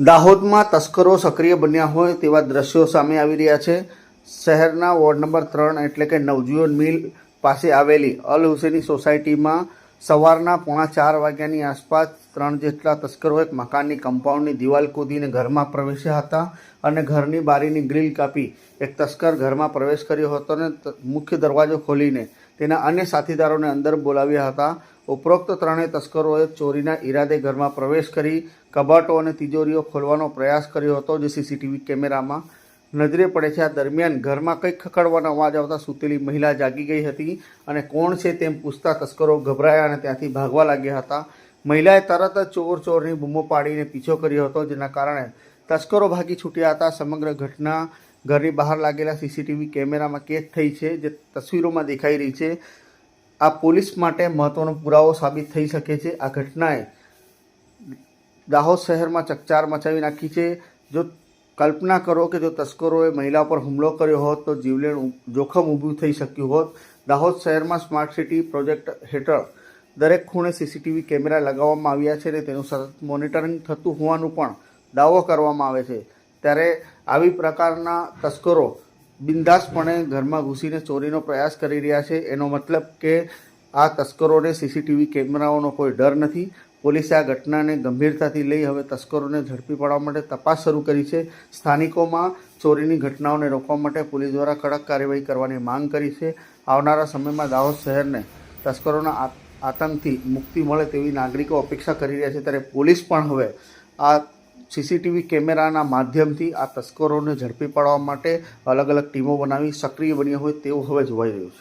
દાહોદમાં તસ્કરો સક્રિય બન્યા હોય તેવા દ્રશ્યો સામે આવી રહ્યા છે. શહેરના વોર્ડ નંબર ત્રણ એટલે કે નવજીવન મિલ પાસે આવેલી અલ હુસેની સોસાયટીમાં સવારના પોણા ચાર વાગ્યાની આસપાસ ત્રણ જેટલા તસ્કરો એક મકાનની કમ્પાઉન્ડની દિવાલ કૂદીને ઘરમાં પ્રવેશ્યા હતા અને ઘરની બારીની ગ્રીલ કાપી. એક તસ્કર ઘરમાં પ્રવેશ કર્યો હતો અને મુખ્ય દરવાજો ખોલીને તેના અન્ય સાથીદારોને અંદર બોલાવ્યા હતા. ઉપરોક્ત ત્રણેય તસ્કરોએ ચોરીના ઈરાદે ઘરમાં પ્રવેશ કરી કબાટો અને તિજોરીઓ ખોલવાનો પ્રયાસ કર્યો હતો, જે સીસીટીવી કેમેરામાં નજરે પડે છે. આ દરમિયાન ઘરમાં કંઈક ખખડવાનો અવાજ આવતા સૂતેલી મહિલા જાગી ગઈ હતી અને કોણ છે તેમ પૂછતા તસ્કરો ગભરાયા અને ત્યાંથી ભાગવા લાગ્યા હતા. મહિલાએ તરત જ ચોર ચોરની બૂમો પાડીને પીછો કર્યો હતો, જેના કારણે તસ્કરો ભાગી છૂટ્યા હતા. સમગ્ર ઘટના ઘરની બહાર લાગેલા સીસીટીવી કેમેરામાં કેદ થઈ છે, જે તસવીરોમાં દેખાઈ રહી છે. આ પોલીસ માટે મહત્વનો પુરાવો સાબિત થઈ શકે છે. આ ઘટનાએ દાહોદ શહેરમાં ચકચાર મચાવી નાખી છે. જો કલ્પના કરો કે જો તસ્કરોએ મહિલા પર હુમલો કર્યો હોત તો જીવલેણ જોખમ ઊભું થઈ શક્યું હોત. દાહોદ શહેરમાં સ્માર્ટ સિટી પ્રોજેક્ટ હેઠળ દરેક ખૂણે સીસીટીવી કેમેરા લગાવવામાં આવ્યા છે અને તેનું સતત મોનિટરિંગ થતું હોવાનું પણ દાવો કરવામાં આવે છે. ત્યારે આવી પ્રકારના તસ્કરો બિંદાસપણે ઘરમાં ઘૂસીને ચોરીનો પ્રયાસ કરી રહ્યા છે. એનો મતલબ કે આ તસ્કરોને સીસીટીવી કેમેરાઓનો કોઈ ડર નથી. પોલીસે આ ઘટનાને ગંભીરતાથી લઈ હવે તસ્કરોને ઝડપી પાડવા માટે તપાસ શરૂ કરી છે. સ્થાનિકોમાં ચોરીની ઘટનાઓને રોકવા માટે પોલીસ દ્વારા કડક કાર્યવાહી કરવાની માંગ કરી છે. આવનારા સમયમાં દાહોદ શહેરને તસ્કરોના આતંકથી મુક્તિ મળે તેવી નાગરિકો અપેક્ષા કરી રહ્યા છે. ત્યારે પોલીસ પણ હવે આ સીસીટીવી કેમેરાના માધ્યમથી આ તસ્કરોને ઝડપી પાડવા માટે અલગ અલગ ટીમો બનાવી સક્રિય બની હોય તેવું હવે જોવાઈ રહ્યું છે.